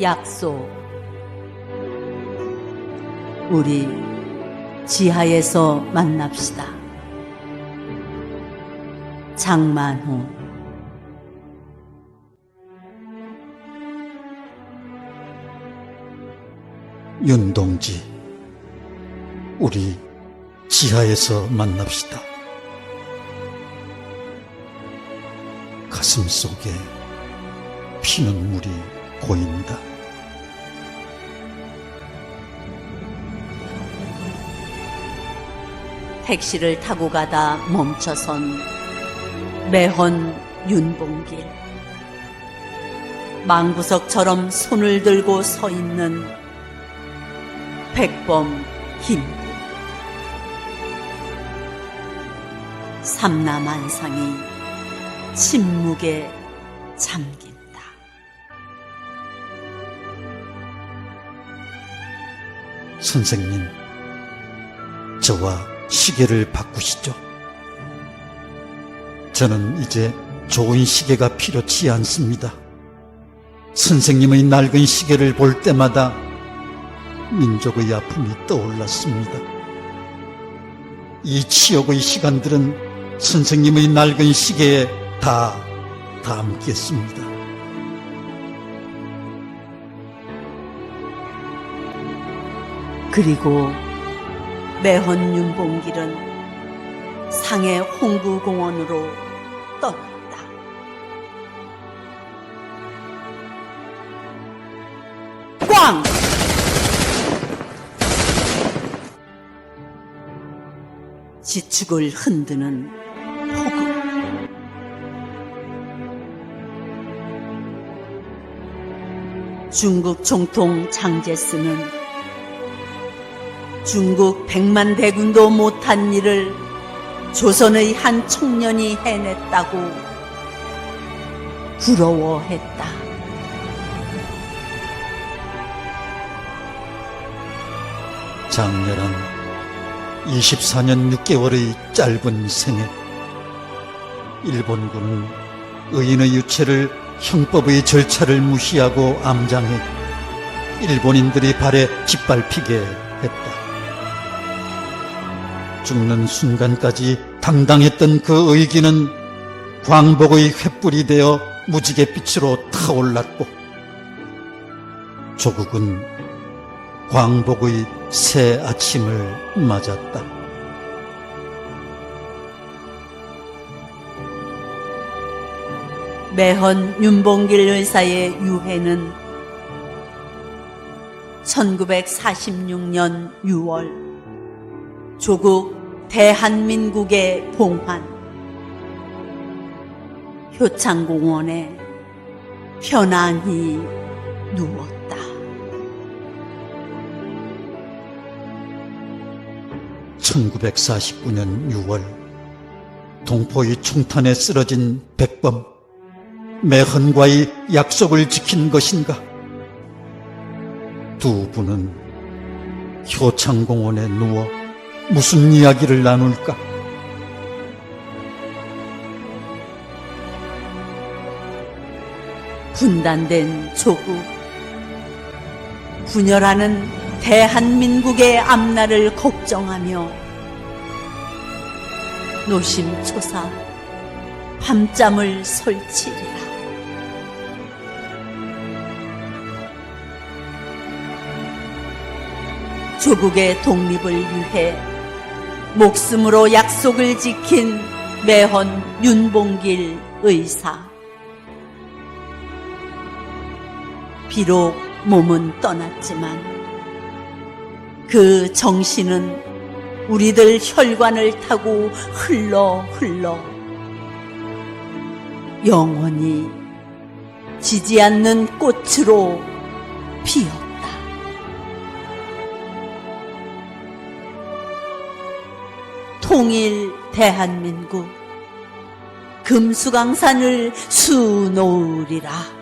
약속. 우리 지하에서 만납시다. 장만호. 윤동지, 우리 지하에서 만납시다. 가슴 속에 피는 물이 고인다. 택시를 타고 가다 멈춰선 매헌 윤봉길. 망부석처럼 손을 들고 서 있는 백범 김구. 삼라만상이 침묵에 잠긴 선생님, 저와 시계를 바꾸시죠. 저는 이제 좋은 시계가 필요치 않습니다. 선생님의 낡은 시계를 볼 때마다 민족의 아픔이 떠올랐습니다. 이 치욕의 시간들은 선생님의 낡은 시계에 다 담겠습니다. 그리고 매헌 윤봉길은 상해 홍구공원으로 떠났다. 꽝! 지축을 흔드는 폭우. 중국 총통 장제스는 중국 백만 대군도 못한 일을 조선의 한 청년이 해냈다고 부러워했다. 장렬한 24년 6개월의 짧은 생애 일본군은 의인의 유체를 형법의 절차를 무시하고 암장해 일본인들이 발에 짓밟히게 했다. 죽는 순간까지 당당했던 그 의기는 광복의 횃불이 되어 무지개 빛으로 타올랐고 조국은 광복의 새 아침을 맞았다. 매헌 윤봉길 의사의 유해는 1946년 6월 조국 대한민국의 봉환 효창공원에 편안히 누웠다. 1949년 6월 동포의 총탄에 쓰러진 백범 매헌과의 약속을 지킨 것인가? 두 분은 효창공원에 누워 무슨 이야기를 나눌까? 분단된 조국, 분열하는 대한민국의 앞날을 걱정하며 노심초사 밤잠을 설치리라. 조국의 독립을 위해 목숨으로 약속을 지킨 매헌 윤봉길 의사. 비록 몸은 떠났지만 그 정신은 우리들 혈관을 타고 흘러 흘러 영원히 지지 않는 꽃으로 피었 통일 대한민국 금수강산을 수놓으리라.